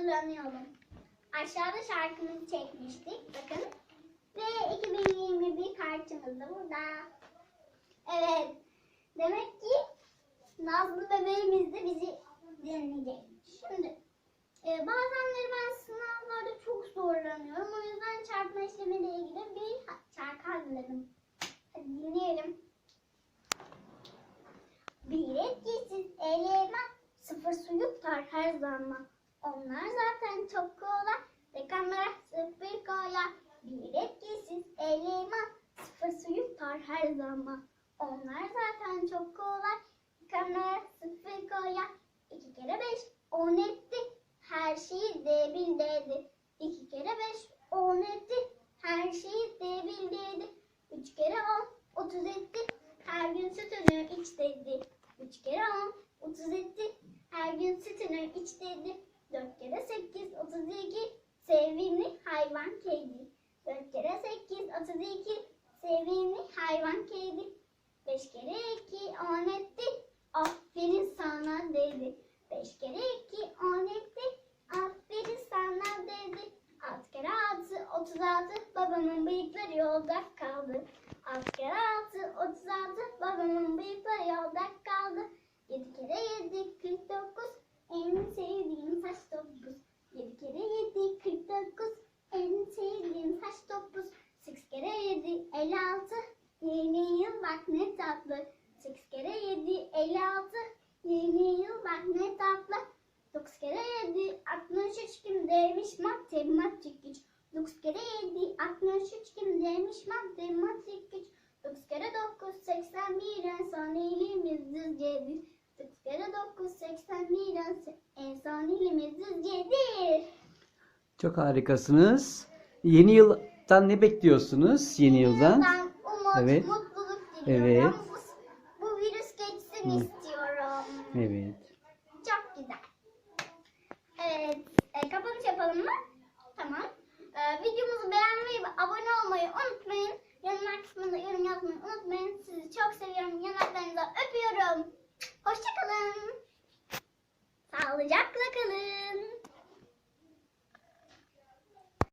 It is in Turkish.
hazırlanıyorum. Aşağıda şarkımızı çekmiştik. Bakın. Ve 2021 kartımız da burada. Evet. Demek ki Nazlı bebeğimiz de bizi dinleyecek. Şimdi e, bazenleri ben sınavlarda çok zorlanıyorum. O yüzden çarpma işlemiyle ilgili bir şarkı hazırladım. Hadi dinleyelim. Bir etkisiz eleman, sıfır su yutar her zaman. Onlar zaten çok kolay, rakamlara sıfır koyar. Bir etkisiz eleman, sıfır su yutar her zaman. Onlar zaten çok kolay, rakamlara sıfır koyar. İki kere beş, on etti, her şeyi de bil dedi. İki kere beş, on etti, her şeyi de bil dedi. Üç kere on, otuz etti, her gün sütünü iç dedi. Üç kere on, otuz etti, her gün sütünü iç dedi. Dört kere sekiz, otuz iki, sevimli hayvan kedi. Dört kere sekiz, otuz iki, sevimli hayvan kedi. Beş kere iki, on etti, aferin sana dedi. Beş kere iki, on etti, aferin sana dedi. Altı kere altı, otuz altı, babamın bıyıkları yolda kaldı. Altı kere altı, otuz altı, babamın bıyıkları yolda kaldı. 56 yeni yıl bak ne tatlı. 8 kere 7 56 yeni yıl bak ne tatlı. 9 kere 7 63 kim demiş matematik güç. 9 kere 7 63 kim demiş matematik güç. 9 kere 9 81 en son elimiz düz 7. 9 kere 9 81 en son elimiz düz 7. Çok harikasınız. Yeni yıl yıldan ne bekliyorsunuz? Yeni yıldan. Ben umut, Evet. mutluluk diliyorum. Evet. Bu, bu virüs geçsin Hı. istiyorum. Evet. Çok güzel. Evet, e, kapanış yapalım mı? Tamam. E, videomuzu beğenmeyi ve abone olmayı unutmayın. Yanlar kısmında yorum yazmayı unutmayın. Sizi çok seviyorum. Yanaklarınıza öpüyorum. Hoşçakalın. Sağlıcakla kalın.